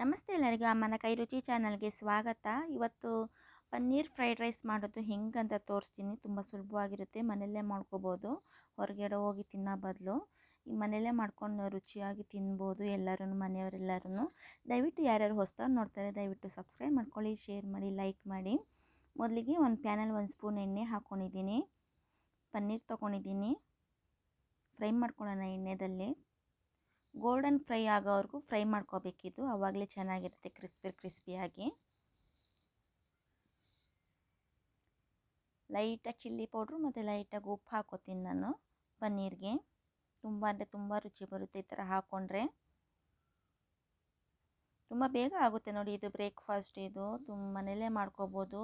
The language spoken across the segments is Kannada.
ನಮಸ್ತೆ ಎಲ್ಲರಿಗೂ. ಅಮ್ಮನ ಕೈ ರುಚಿ ಚಾನಲ್ಗೆ ಸ್ವಾಗತ. ಇವತ್ತು ಪನ್ನೀರ್ ಫ್ರೈಡ್ ರೈಸ್ ಮಾಡೋದು ಹೆಂಗಂತ ತೋರಿಸ್ತೀನಿ. ತುಂಬ ಸುಲಭವಾಗಿರುತ್ತೆ. ಮನೆಯಲ್ಲೇ ಮಾಡ್ಕೋಬೋದು. ಹೊರಗಡೆ ಹೋಗಿ ತಿನ್ನೋ ಬದಲು. ಈ ಮನೆಯಲ್ಲೇ ಮಾಡ್ಕೊಂಡು ರುಚಿಯಾಗಿ ತಿನ್ಬೋದು ಎಲ್ಲರೂ ಮನೆಯವರೆಲ್ಲರೂ ದಯವಿಟ್ಟು ಯಾರ್ಯಾರು ಹೊಸ್ದಾಗಿ ನೋಡ್ತಾರೆ, ದಯವಿಟ್ಟು ಸಬ್ಸ್ಕ್ರೈಬ್ ಮಾಡ್ಕೊಳ್ಳಿ, ಶೇರ್ ಮಾಡಿ, ಲೈಕ್ ಮಾಡಿ. ಮೊದಲಿಗೆ ಒಂದು ಪ್ಯಾನಲ್ಲಿ ಒಂದು ಸ್ಪೂನ್ ಎಣ್ಣೆ ಹಾಕ್ಕೊಂಡಿದ್ದೀನಿ ಪನ್ನೀರ್ ತೊಗೊಂಡಿದ್ದೀನಿ. ಫ್ರೈ ಮಾಡ್ಕೊಳ್ಳೋಣ ಎಣ್ಣೆದಲ್ಲಿ. ಗೋಲ್ಡನ್ ಫ್ರೈ ಆಗೋವರೆಗೂ ಫ್ರೈ ಮಾಡ್ಕೋಬೇಕಿದ್ದು ಆವಾಗಲೇ ಚೆನ್ನಾಗಿರುತ್ತೆ ಕ್ರಿಸ್ಪಿ ಕ್ರಿಸ್ಪಿಯಾಗಿ ಲೈಟಾಗಿ ಚಿಲ್ಲಿ ಪೌಡ್ರು ಮತ್ತು ಲೈಟಾಗಿ ಉಪ್ಪು ಹಾಕೋತೀನಿ ನಾನು ಪನ್ನೀರ್ಗೆ. ತುಂಬ ಅಂದರೆ ತುಂಬ ರುಚಿ ಬರುತ್ತೆ ಈ ಥರ ಹಾಕ್ಕೊಂಡ್ರೆ ತುಂಬ ಬೇಗ ಆಗುತ್ತೆ ನೋಡಿ ಇದು ಬ್ರೇಕ್ಫಾಸ್ಟ್ ಇದು. ತುಂಬ ಮನೇಲೇ ಮಾಡ್ಕೋಬೋದು.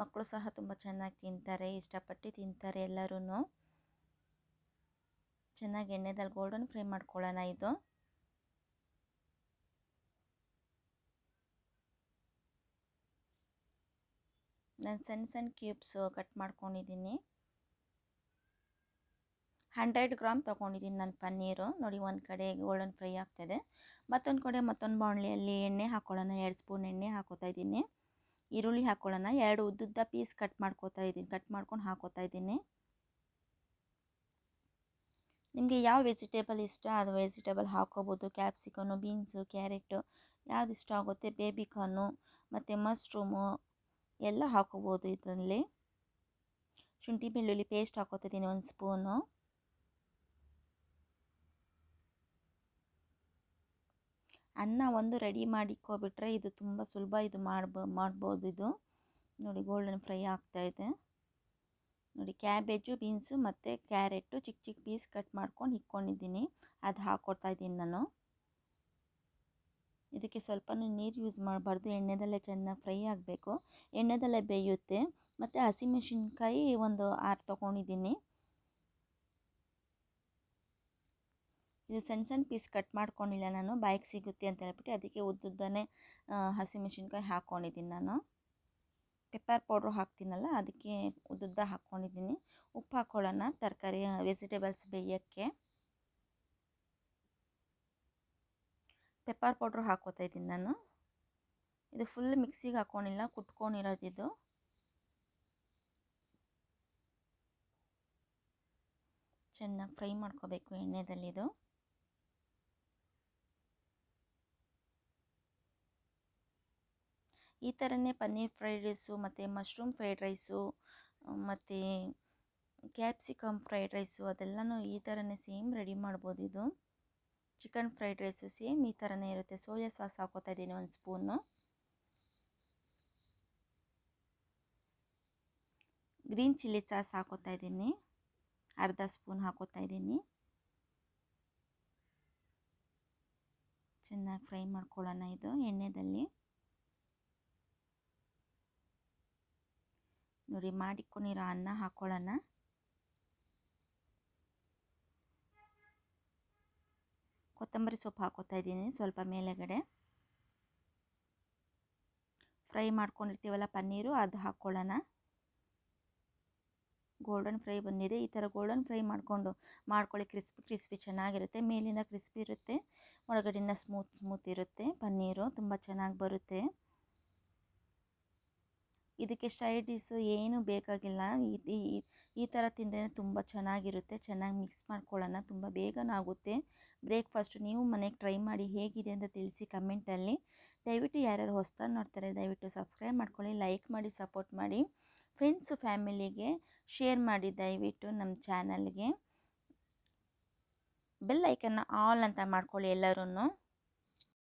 ಮಕ್ಕಳು ಸಹ ತುಂಬ ಚೆನ್ನಾಗಿ ತಿಂತಾರೆ, ಇಷ್ಟಪಟ್ಟು ತಿಂತಾರೆ ಎಲ್ಲರೂ ಚೆನ್ನಾಗಿ ಎಣ್ಣೆದಲ್ಲಿ ಗೋಲ್ಡನ್ ಫ್ರೈ ಮಾಡ್ಕೊಳ್ಳೋಣ ಇದು. ನಾನು ಸಣ್ಣ ಸಣ್ಣ ಕ್ಯೂಬ್ಸ್ ಕಟ್ ಮಾಡ್ಕೊಂಡಿದ್ದೀನಿ ಹಂಡ್ರೆಡ್ ಗ್ರಾಮ್ ತೊಗೊಂಡಿದ್ದೀನಿ ನಾನು ಪನ್ನೀರು ನೋಡಿ ಒಂದು ಕಡೆ ಗೋಲ್ಡನ್ ಫ್ರೈ ಆಗ್ತಾಯಿದೆ ಮತ್ತೊಂದು ಕಡೆ ಮತ್ತೊಂದು ಬಾಣಲಿಯಲ್ಲಿ ಎಣ್ಣೆ ಹಾಕೊಳ್ಳೋಣ, ಎರಡು ಸ್ಪೂನ್ ಎಣ್ಣೆ ಹಾಕೋತಾ ಇದ್ದೀನಿ ಈರುಳ್ಳಿ ಹಾಕೊಳ್ಳೋಣ, ಎರಡು ಉದ್ದುದ್ದ ಪೀಸ್ ಕಟ್ ಮಾಡ್ಕೋತಾ ಇದ್ದೀನಿ ಕಟ್ ಮಾಡ್ಕೊಂಡು ಹಾಕೋತಾ ಇದ್ದೀನಿ ನಿಮಗೆ ಯಾವ ವೆಜಿಟೇಬಲ್ ಇಷ್ಟ ಅದು ವೆಜಿಟೇಬಲ್ ಹಾಕೋಬೋದು ಕ್ಯಾಪ್ಸಿಕನು ಬೀನ್ಸು ಕ್ಯಾರೆಟು ಯಾವ್ದು ಇಷ್ಟ ಆಗುತ್ತೆ ಬೇಬಿ ಕಾರ್ನು ಮತ್ತು ಮಶ್ರೂಮು ಎಲ್ಲ ಹಾಕೋಬೋದು ಇದರಲ್ಲಿ. ಶುಂಠಿ, ಬೆಳ್ಳುಳ್ಳಿ ಪೇಸ್ಟ್ ಹಾಕೋತಿದ್ದೀನಿ ಒಂದು ಸ್ಪೂನು ಅನ್ನ ಒಂದು ರೆಡಿ ಮಾಡಿಕ್ಕೋಬಿಟ್ರೆ ಇದು ತುಂಬ ಸುಲಭ ಇದು ಮಾಡ್ಬೋ, ಮಾಡ್ಬೋದು ಇದು. ನೋಡಿ ಗೋಲ್ಡನ್ ಫ್ರೈ ಆಗ್ತಾ ಇದೆ. ನೋಡಿ ಕ್ಯಾಬೇಜು ಬೀನ್ಸು ಮತ್ತು ಕ್ಯಾರೆಟು ಚಿಕ್ಕ ಚಿಕ್ಕ ಪೀಸ್ ಕಟ್ ಮಾಡ್ಕೊಂಡು ಇಕ್ಕೊಂಡಿದ್ದೀನಿ ಅದು ಹಾಕ್ಕೊಡ್ತಾ ಇದ್ದೀನಿ ನಾನು. ಇದಕ್ಕೆ ಸ್ವಲ್ಪ ನೀರು ಯೂಸ್ ಮಾಡಬಾರ್ದು. ಎಣ್ಣೆದಲ್ಲೇ ಚೆನ್ನಾಗಿ ಫ್ರೈ ಆಗಬೇಕು. ಎಣ್ಣೆದಲ್ಲೇ ಬೇಯುತ್ತೆ. ಮತ್ತು ಹಸಿಮೆಣಸಿನ್ಕಾಯಿ ಒಂದು ಆರು ತೊಗೊಂಡಿದ್ದೀನಿ. ಇದು ಸಣ್ಣ ಸಣ್ಣ ಪೀಸ್ ಕಟ್ ಮಾಡ್ಕೊಂಡಿಲ್ಲ ನಾನು. ಬಾಯಿಗೆ ಸಿಗುತ್ತೆ ಅಂತ ಹೇಳ್ಬಿಟ್ಟು ಅದಕ್ಕೆ ಉದ್ದುದ್ದನೇ ಹಸಿಮೆಣಸಿನ್ಕಾಯಿ ಹಾಕ್ಕೊಂಡಿದ್ದೀನಿ ನಾನು. ಪೆಪ್ಪರ್ ಪೌಡ್ರು ಹಾಕ್ತೀನಲ್ಲ, ಅದಕ್ಕೆ ಉದ್ದುದ್ದ ಹಾಕ್ಕೊಂಡಿದ್ದೀನಿ ಉಪ್ಪು ಹಾಕ್ಕೊಳ್ಳೋಣ ತರಕಾರಿ ವೆಜಿಟೇಬಲ್ಸ್ ಬೇಯೋಕ್ಕೆ. ಪೆಪ್ಪರ್ ಪೌಡ್ರ್ ಹಾಕೋತಾ ಇದ್ದೀನಿ ನಾನು. ಇದು ಫುಲ್ ಮಿಕ್ಸಿಗೆ ಹಾಕ್ಕೊಂಡಿಲ್ಲ ಕುಟ್ಕೊಂಡಿರೋದಿದು. ಚೆನ್ನಾಗಿ ಫ್ರೈ ಮಾಡ್ಕೋಬೇಕು ಎಣ್ಣೆದಲ್ಲಿದು. ಈ ಥರನೇ ಪನ್ನೀರ್ ಫ್ರೈಡ್ ರೈಸು ಮತ್ತು ಮಶ್ರೂಮ್ ಫ್ರೈಡ್ ರೈಸು ಮತ್ತು ಕ್ಯಾಪ್ಸಿಕಮ್ ಫ್ರೈಡ್ ರೈಸು ಅದೆಲ್ಲನೂ ಈ ಥರನೇ ಸೇಮ್ ರೆಡಿ ಮಾಡ್ಬೋದು ಇದು. ಚಿಕನ್ ಫ್ರೈಡ್ ರೈಸು ಸೇಮ್ ಈ ಥರನೇ ಇರುತ್ತೆ. ಸೋಯಾ ಸಾಸ್ ಹಾಕೋತಾ ಇದ್ದೀನಿ ಒಂದು ಸ್ಪೂನು. ಗ್ರೀನ್ ಚಿಲ್ಲಿ ಸಾಸ್ ಹಾಕೋತಾ ಇದ್ದೀನಿ. ಅರ್ಧ ಸ್ಪೂನ್ ಹಾಕೋತಾ ಇದ್ದೀನಿ. ಚೆನ್ನಾಗಿ ಫ್ರೈ ಮಾಡ್ಕೊಳ್ಳೋಣ ಇದು ಎಣ್ಣೆದಲ್ಲಿ. ನೋಡಿ, ಮಾಡಿಕೊಂಡಿರೋ ಅನ್ನ ಹಾಕ್ಕೊಳ್ಳೋಣ ಕೊತ್ತಂಬರಿ ಸೊಪ್ಪು ಹಾಕೋತಾ ಇದ್ದೀನಿ, ಸ್ವಲ್ಪ ಮೇಲೆಗಡೆ. ಫ್ರೈ ಮಾಡ್ಕೊಂಡಿರ್ತೀವಲ್ಲ ಪನ್ನೀರು, ಅದು ಹಾಕ್ಕೊಳ್ಳೋಣ ಗೋಲ್ಡನ್ ಫ್ರೈ ಬಂದಿದೆ. ಈ ಥರ ಗೋಲ್ಡನ್ ಫ್ರೈ ಮಾಡಿಕೊಂಡು ಮಾಡ್ಕೊಳ್ಳಿ, ಕ್ರಿಸ್ಪಿ ಕ್ರಿಸ್ಪಿ ಚೆನ್ನಾಗಿರುತ್ತೆ. ಮೇಲಿಂದ ಕ್ರಿಸ್ಪಿ ಇರುತ್ತೆ, ಒಳಗಡೆಯಿಂದ ಸ್ಮೂತ್ ಸ್ಮೂತ್ ಇರುತ್ತೆ. ಪನ್ನೀರು ತುಂಬ ಚೆನ್ನಾಗಿ ಬರುತ್ತೆ. ಇದಕ್ಕೆ ಸೈಡ್ ಏನು ಏನೂ ಬೇಕಾಗಿಲ್ಲ. ಈ ಈ ಥರ ತಿಂದರೆ ತುಂಬ ಚೆನ್ನಾಗಿರುತ್ತೆ. ಚೆನ್ನಾಗಿ ಮಿಕ್ಸ್ ಮಾಡ್ಕೊಳ್ಳೋಣ. ತುಂಬ ಬೇಗನೆ ಆಗುತ್ತೆ. ಬ್ರೇಕ್ಫಾಸ್ಟು ನೀವು ಮನೆಗೆ ಟ್ರೈ ಮಾಡಿ ಹೇಗಿದೆ ಅಂತ ತಿಳಿಸಿ ಕಮೆಂಟಲ್ಲಿ. ದಯವಿಟ್ಟು ಯಾರ್ಯಾರು ಹೊಸ್ದಾಗಿ ನೋಡ್ತಾರೆ, ದಯವಿಟ್ಟು ಸಬ್ಸ್ಕ್ರೈಬ್ ಮಾಡ್ಕೊಳ್ಳಿ, ಲೈಕ್ ಮಾಡಿ, ಸಪೋರ್ಟ್ ಮಾಡಿ. ಫ್ರೆಂಡ್ಸು, ಫ್ಯಾಮಿಲಿಗೆ ಶೇರ್ ಮಾಡಿ ದಯವಿಟ್ಟು ನಮ್ಮ ಚಾನಲ್ಗೆ. ಬೆಲ್ ಐಕನ್ನ ಆಲ್ ಅಂತ ಮಾಡ್ಕೊಳ್ಳಿ ಎಲ್ಲರೂ